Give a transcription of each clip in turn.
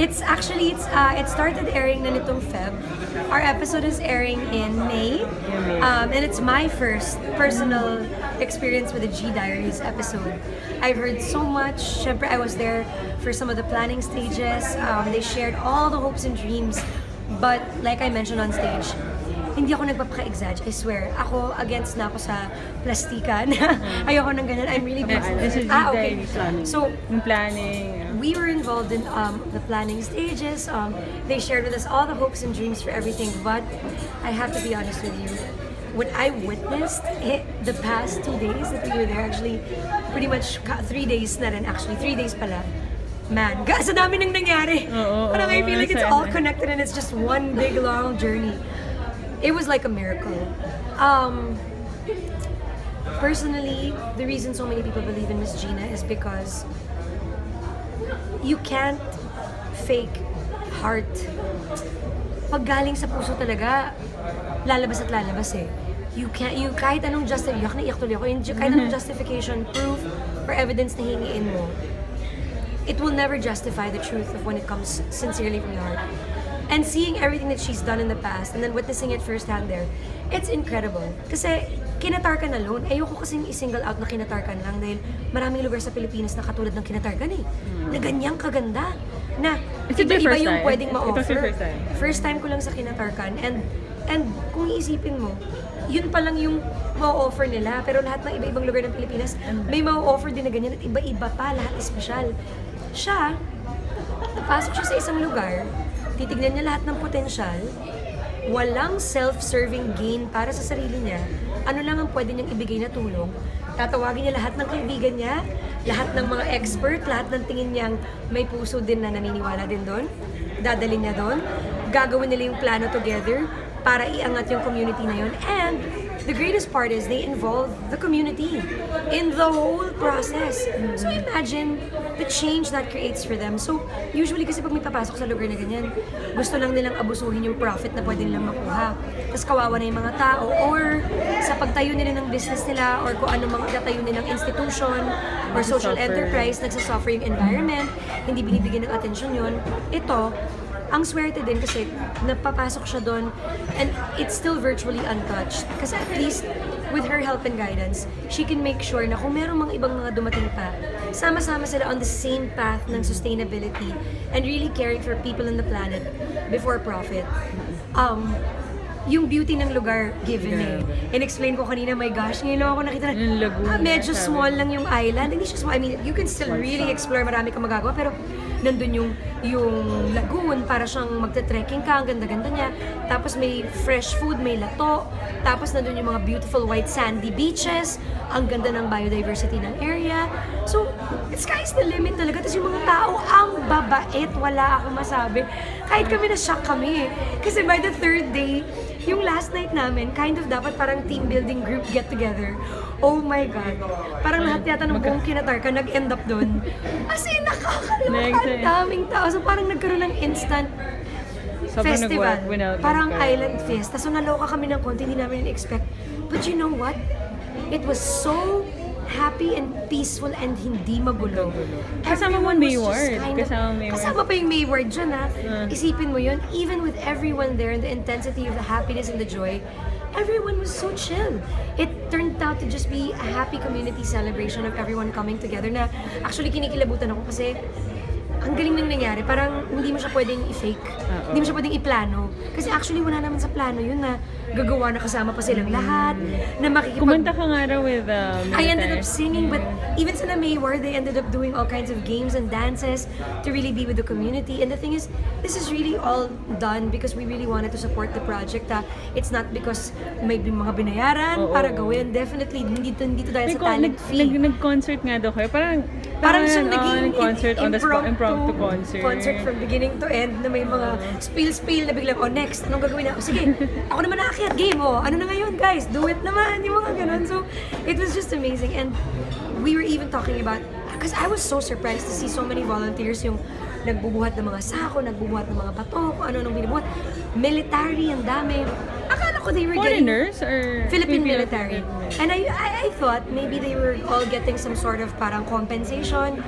It's actually it's uh, it started airing na nitong Feb. Our episode is airing in May. Um, and it's my first personal experience with the G Diaries episode. I've heard so much. I was there for some of the planning stages. Um, they shared all the hopes and dreams. But like I mentioned on stage, hindi ako nagpapaka-exag. I swear. Ako, against na ako sa plastikan. Ayoko ng ganun. I'm really big. This is Ah, okay. Planning. So, Yung planning. we were involved in um, the planning stages. Um, they shared with us all the hopes and dreams for everything. But I have to be honest with you, what I witnessed it, the past two days that we were there, actually, pretty much ka- three days na rin, actually, three days pala. Man, ga- sa dami nang nangyari. Oo, Parang I oo, feel like it's sana. all connected and it's just one big long journey. It was like a miracle. Um, personally, the reason so many people believe in Miss Gina is because you can't fake heart. Pag galing sa puso talaga, lalabas at lalabas eh. You can't, you, kahit anong justification, iyak na iyak tuloy ako, yung kahit anong justification, proof, or evidence na hingiin mo, it will never justify the truth of when it comes sincerely from the heart. And seeing everything that she's done in the past and then witnessing it firsthand there, it's incredible. Kasi kinatarkan alone, ayoko kasing i-single out na kinatarkan lang dahil maraming lugar sa Pilipinas na katulad ng kinatarkan eh. Na ganyang kaganda. Na Is it your iba-iba yung time? pwedeng ma-offer. first time? First time ko lang sa kinatarkan and and kung iisipin mo, yun pa lang yung ma-offer nila. Pero lahat ng iba-ibang lugar ng Pilipinas, may ma-offer din na ganyan at iba-iba pa, lahat espesyal. Siya, napasok siya sa isang lugar, titignan niya lahat ng potensyal, walang self-serving gain para sa sarili niya, ano lang ang pwede niyang ibigay na tulong, tatawagin niya lahat ng kaibigan niya, lahat ng mga expert, lahat ng tingin niyang may puso din na naniniwala din doon, dadalhin niya doon, gagawin nila yung plano together para iangat yung community na yun. And the greatest part is they involve the community in the whole process. So imagine the change that creates for them. So usually kasi pag may papasok sa lugar na ganyan, gusto lang nilang abusuhin yung profit na pwede nilang makuha. Tapos kawawa na yung mga tao or sa pagtayo nila ng business nila or kung ano mga tatayo nilang institution or social enterprise, nagsasuffer yung environment, hindi binibigyan ng atensyon yun. Ito, ang swerte din kasi napapasok siya doon and it's still virtually untouched. Kasi at least with her help and guidance, she can make sure na kung merong mga ibang mga dumating pa, sama-sama sila on the same path ng sustainability and really caring for people on the planet before profit. Um, yung beauty ng lugar given eh. In-explain ko kanina, my gosh, ngayon lang ako nakita na, Laguna, ah, medyo small lang yung island. Hindi siya small. I mean, you can still really explore, marami kang magagawa, pero nandun yung yung lagoon para siyang magte-trekking ka, ang ganda-ganda niya. Tapos may fresh food, may lato. Tapos nandun yung mga beautiful white sandy beaches. Ang ganda ng biodiversity ng area. So, sky's the limit talaga. Tapos yung mga tao, ang babait. Wala akong masabi. Kahit kami na-shock kami. Kasi by the third day, yung last night namin, kind of dapat parang team building group get together. Oh my God. Parang lahat yata ng buong kinatarka nag-end up doon. As in, nakakaloka. Ang daming tao. So parang nagkaroon ng instant Sobrang festival. nag-welcome Parang island fiesta. So naloka kami ng konti, hindi namin expect. But you know what? It was so happy and peaceful and hindi magulo. Kasama mo Mayward. Kasama Mayward. Kasama pa yung Mayward dyan ha. Uh. Isipin mo yun, even with everyone there and the intensity of the happiness and the joy, everyone was so chill. It turned out to just be a happy community celebration of everyone coming together na actually kinikilabutan ako kasi ang galing nang nangyari. Parang hindi mo siya pwedeng i-fake. Hindi mo siya pwedeng i-plano. Kasi actually wala naman sa plano yun na gagawa na kasama pa silang lahat, na makikipag... Kumanta ka nga raw with uh, I ended up singing, but even sa Mayward, they ended up doing all kinds of games and dances to really be with the community. And the thing is, this is really all done because we really wanted to support the project. ah. it's not because may mga binayaran Oo. para gawin. Definitely, hindi to, hindi to dahil May sa talent nag, fee. nag, nag-concert nga daw kayo. Parang, Parang siyang oh, naging concert on the spot, impromptu impromptu concert. Concert from beginning to end na may mga spill-spill na biglang, oh next, anong gagawin na? Oh, sige, ako naman naakyat, game, oh. Ano na ngayon, guys? Do it naman, yung mga ganun. So, it was just amazing. And we were even talking about, because I was so surprised to see so many volunteers yung nagbubuhat ng mga sako, nagbubuhat ng mga bato, kung ano nung binubuhat. Military, ang dami. Akala ko they were getting... Foreigners or Philippine Filipino- military. Philippine And I, I, I thought maybe they were all getting some sort of parang compensation.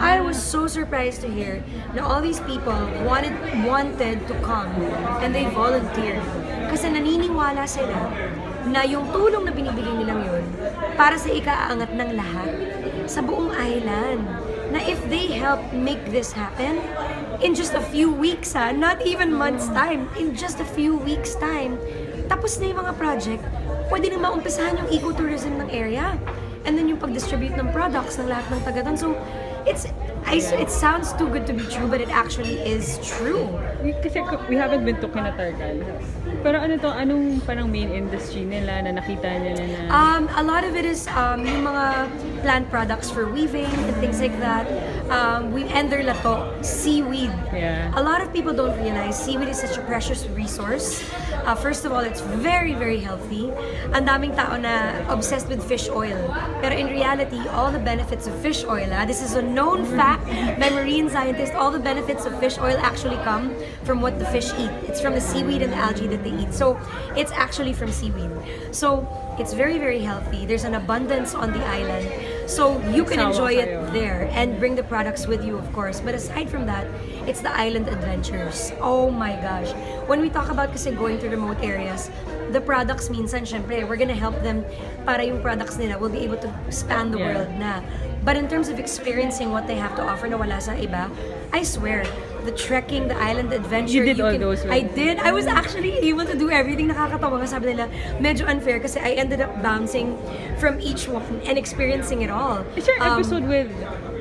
I was so surprised to hear na all these people wanted wanted to come and they volunteered. Kasi naniniwala sila na yung tulong na binibigay nilang yun para sa ikaangat ng lahat sa buong island. Na if they help make this happen, in just a few weeks ha, not even months time, in just a few weeks time, tapos na yung mga project, pwede na maumpisahan yung ecotourism ng area. And then yung pag-distribute ng products ng lahat ng taga doon. So, it's, I, it sounds too good to be true, but it actually is true. We, kasi we haven't been to Kinatargal. Pero ano to, anong parang main industry nila na nakita niya na na... Um, a lot of it is um, yung mga plant products for weaving and things like that. Um, we and their lato, seaweed. Yeah. A lot of people don't realize seaweed is such a precious resource. Uh, first of all, it's very, very healthy. Ang daming tao na obsessed with fish oil. Pero in reality, all the benefits of fish oil, ah, this is a known fact by marine scientists, all the benefits of fish oil actually come from what the fish eat. It's from the seaweed and the algae that they eat. So it's actually from seaweed. So it's very, very healthy. There's an abundance on the island. So you can enjoy it there and bring the products with you, of course. But aside from that, it's the island adventures. Oh my gosh. When we talk about kasi going to remote areas, the products minsan, syempre, we're gonna help them para yung products nila will be able to span the Yeah. world na. But in terms of experiencing what they have to offer na wala sa iba, I swear, the trekking, the island adventure, You did all can- those, I right? did. I was actually able to do everything. Nakakatawa nga sabi nila, medyo unfair kasi I ended up bouncing from each one and experiencing it all. Is your Um, episode with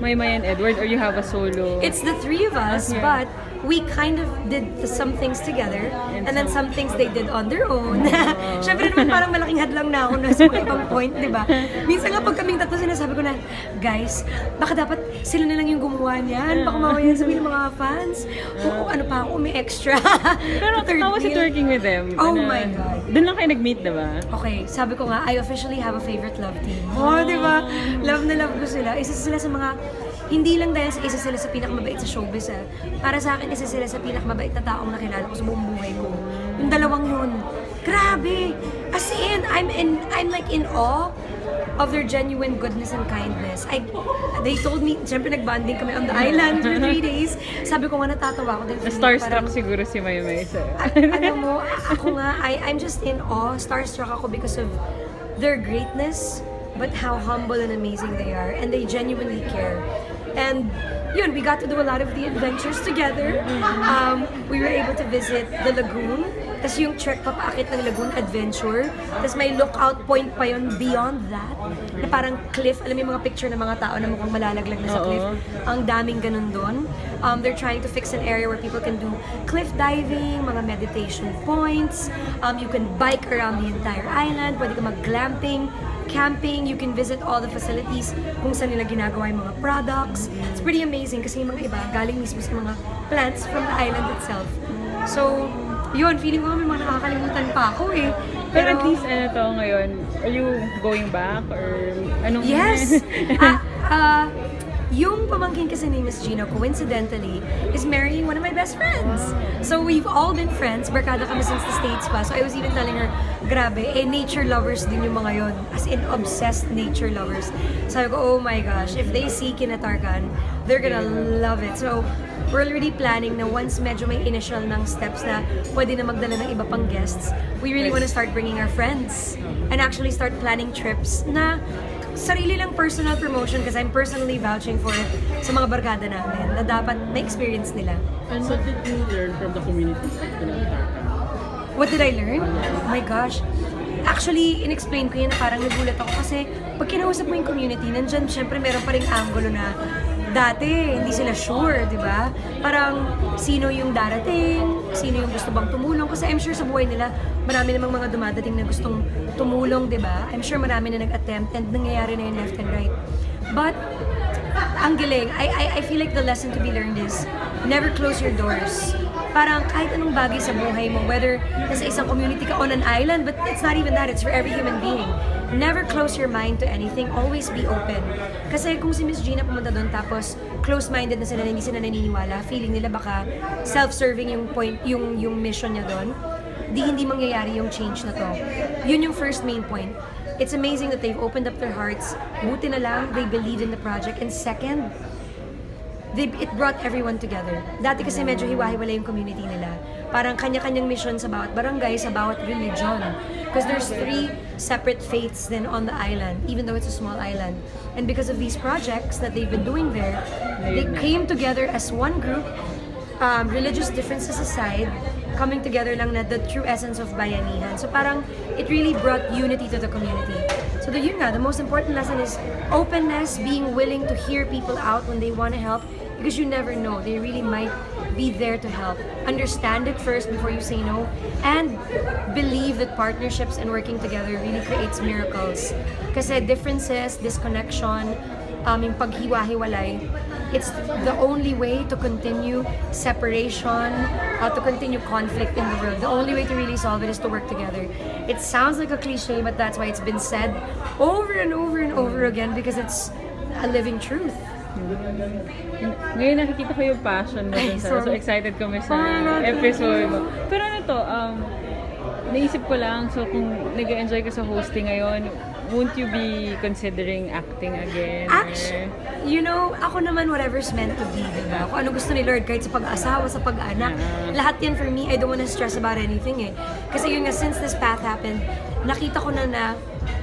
Maymay and Edward or you have a solo? It's the three of us, Okay. but we kind of did some things together and, then some things they did on their own. Siyempre naman parang malaking hadlang na ako na sa mga ibang point, di ba? Minsan nga pag kaming tatlo, sinasabi ko na, guys, baka dapat sila na lang yung gumawa niyan. Baka mamaya sabihin ng mga fans, o ano pa ako, may extra. Pero how was it working with them? Oh my God. Doon lang kayo nag-meet, diba? Okay, sabi ko nga, I officially have a favorite love team. Oh, di ba? Love na love ko sila. Isa sila sa mga, hindi lang dahil sa isa sila sa pinakamabait sa showbiz ah. Para sa akin, isa sila sa pinakamabait na taong nakilala ko sa buong buhay ko. Yung dalawang yun. Grabe! As in, I'm in, I'm like in awe of their genuine goodness and kindness. I, they told me, syempre nag-bonding kami on the island for three days. Sabi ko nga natatawa ko din. Na starstruck siguro si Maymay sa'yo. Ano mo, ako nga, I, I'm just in awe, starstruck ako because of their greatness, but how humble and amazing they are, and they genuinely care. And yun, we got to do a lot of the adventures together. Um, we were able to visit the lagoon, tapos yung trek papaakit ng lagoon adventure, tapos may lookout point pa yun beyond that, na parang cliff, alam mo yung mga picture ng mga tao na mukhang malalaglag na sa cliff, ang daming ganun doon. Um, they're trying to fix an area where people can do cliff diving, mga meditation points. Um, you can bike around the entire island. Pwede ka mag-glamping, camping. You can visit all the facilities kung saan nila ginagawa yung mga products. It's pretty amazing kasi yung mga iba galing mismo sa mga plants from the island itself. So, yun, feeling ko may mga nakakalimutan pa ako eh. Pero at least ano to ngayon, are you going back or anong... Yes! ah, ah, yung pamangkin kasi ni Miss Gina, coincidentally, is marrying one of my best friends. So we've all been friends. Barkada kami since the States pa. So I was even telling her, grabe, eh, nature lovers din yung mga yon. As in, obsessed nature lovers. Sabi ko, oh my gosh, if they see Kinatarkan, they're gonna love it. So, we're already planning na once medyo may initial ng steps na pwede na magdala ng iba pang guests, we really want to start bringing our friends and actually start planning trips na sarili lang personal promotion kasi I'm personally vouching for it sa mga barkada namin na dapat may experience nila. And what did you learn from the community? What did I learn? Oh my gosh. Actually, in-explain ko yan na parang nagulat ako kasi pag kinausap mo yung community, nandyan syempre meron pa rin angulo na dati, hindi sila sure, di ba? Parang sino yung darating, sino yung gusto bang tumulong. Kasi I'm sure sa buhay nila, marami namang mga dumadating na gustong tumulong, di ba? I'm sure marami na nag-attempt and nangyayari na yun left and right. But, ang galing. I, I, I feel like the lesson to be learned is never close your doors. Parang kahit anong bagay sa buhay mo, whether nasa isang community ka on an island, but it's not even that, it's for every human being. Never close your mind to anything, always be open. Kasi kung si Miss Gina pumunta doon tapos close-minded na sila na hindi sila naniniwala, feeling nila baka self-serving yung point, yung, yung mission niya doon, di hindi mangyayari yung change na to. Yun yung first main point. It's amazing that they've opened up their hearts. Buti na lang, they believe in the project. And second, they, it brought everyone together. Dati kasi medyo hiwa-hiwala yung community nila. Parang kanya-kanyang mission sa bawat barangay, sa bawat religion. Because there's three separate faiths then on the island, even though it's a small island. And because of these projects that they've been doing there, they came together as one group, um, religious differences aside, coming together lang na the true essence of bayanihan. So parang it really brought unity to the community. So the yun nga, the most important lesson is openness, being willing to hear people out when they want to help because you never know. They really might be there to help. Understand it first before you say no and believe that partnerships and working together really creates miracles. Kasi differences, disconnection, um, yung it's the only way to continue separation, uh, to continue conflict in the world. The only way to really solve it is to work together. It sounds like a cliche, but that's why it's been said over and over and over again because it's a living truth. Ngayon nakikita ko yung passion mo dun sa, so excited kami sa Oh episode mo. Pero ano to, um, naisip ko lang, so kung nag enjoy ka sa hosting ngayon, won't you be considering acting again? Actually, you know, ako naman whatever's meant to be, di ba? Kung ano gusto ni Lord, kahit sa pag-asawa, sa pag-anak, lahat yan for me, I don't wanna stress about anything eh. Kasi yun nga, since this path happened, nakita ko na na,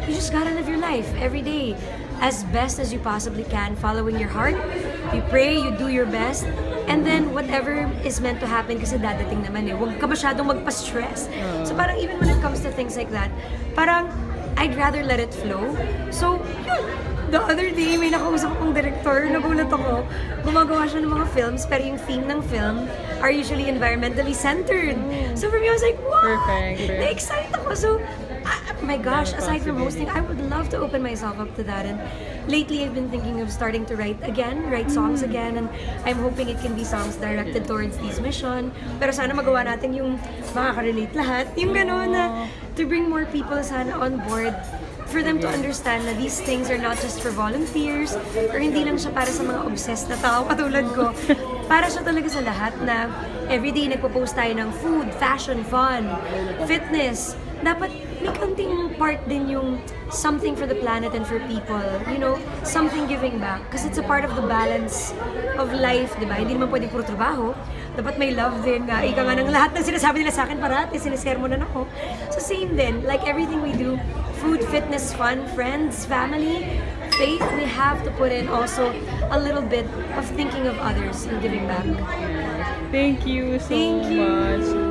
you just gotta live your life every day as best as you possibly can, following your heart. You pray, you do your best, and then whatever is meant to happen kasi dadating naman eh. Huwag ka masyadong magpa-stress. So parang even when it comes to things like that, parang I'd rather let it flow. So, yun. The other day, may nakausap akong director, nagulat ako. Gumagawa siya ng mga films, pero yung theme ng film are usually environmentally centered. So for me, I was like, what? Perfect, perfect. Na-excite ako. So, my gosh, aside from hosting, I would love to open myself up to that. And lately, I've been thinking of starting to write again, write songs again. And I'm hoping it can be songs directed towards these mission. Pero sana magawa natin yung makaka-relate lahat. Yung gano'n na to bring more people sana on board for them to understand na these things are not just for volunteers or hindi lang siya para sa mga obsessed na tao katulad ko. Para siya talaga sa lahat na everyday nagpo-post tayo ng food, fashion, fun, fitness. Dapat may konting part din yung something for the planet and for people. You know, something giving back. Kasi it's a part of the balance of life, di ba? Hindi naman pwede puro trabaho. Dapat may love din nga. Ika nga ng lahat ng sinasabi nila sa akin parati, sinisermonan ako. So same din, like everything we do, food, fitness, fun, friends, family, faith, we have to put in also a little bit of thinking of others and giving back. Thank you so Thank you. much.